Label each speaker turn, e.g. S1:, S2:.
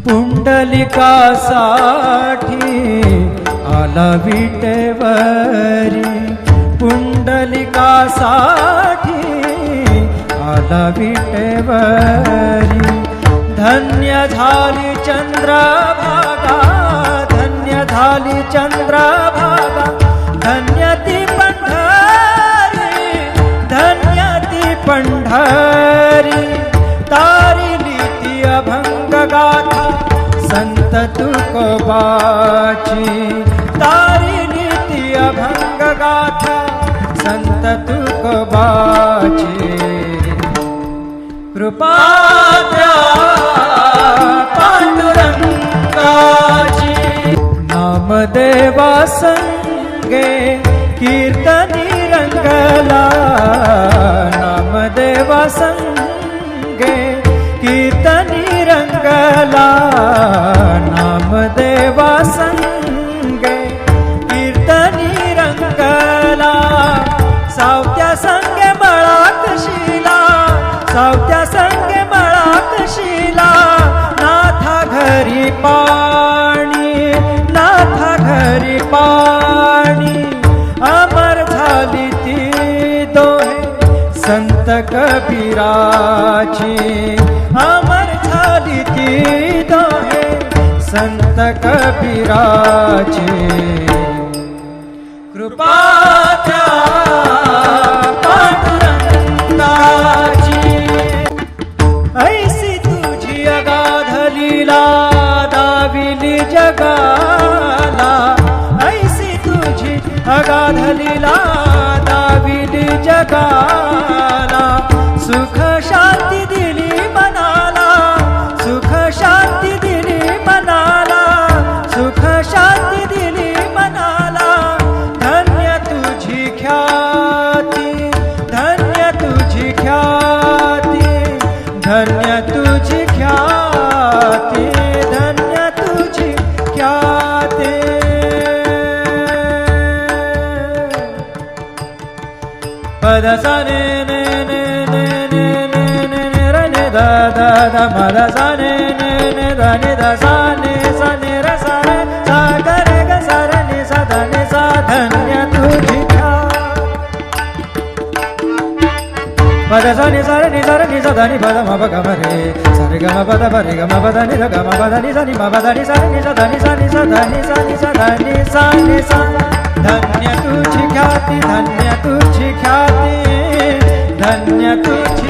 S1: पुंडलिकासाठी आला विटेवरी. पुंडलिकासाठी आला विटेवरी. धन्य झाली चंद्रभागा धन्य झाली चंद्रभागा. धन्य ती पंढरी धन्य ती पंढरी. तारी ती अभंग गा तुकोबाची तारिली ती अभंग गाथा संत तुकोबाची. कृपात्या पांडुरंगाची. नामदेवा संगे कीर्तनी रंगला. नामदेवा संगे कीर्तनी रंगला. संगे कीर्तनी रंगला सावत्या संगे मळात शिला सावत्या संगे मळात शिला नाथा घरी पाणी नाथा घरी पाणी अमर झाली ती दोहे संत कबीराची अमर झाली ती संत कबीराचे. कृपाच्या पांडुरंगाची ऐसी तुझी अगाध लीला दाविली जगाला. ऐसी तुझी अगाध लीला दाविली जगाला धन्य तुझी ख्याती धन्य तुझी ख्याती. पदसाने ने ने ने ने ने ने ने ने र ने दा द द म ने ने दा ने दा सा ने सा ने र सा పద సని సర ని సర ని సద ని పద మ పగ మరే సరి గ మ పద పరి గ మ పద ని ర గ మ పద ని సని మ పద ని సని ని సద ని సని సద సని సద సని ధన్య తుచి ఖ్యాతి ధన్య తుచి ఖ్యాతి ధన్య తుచి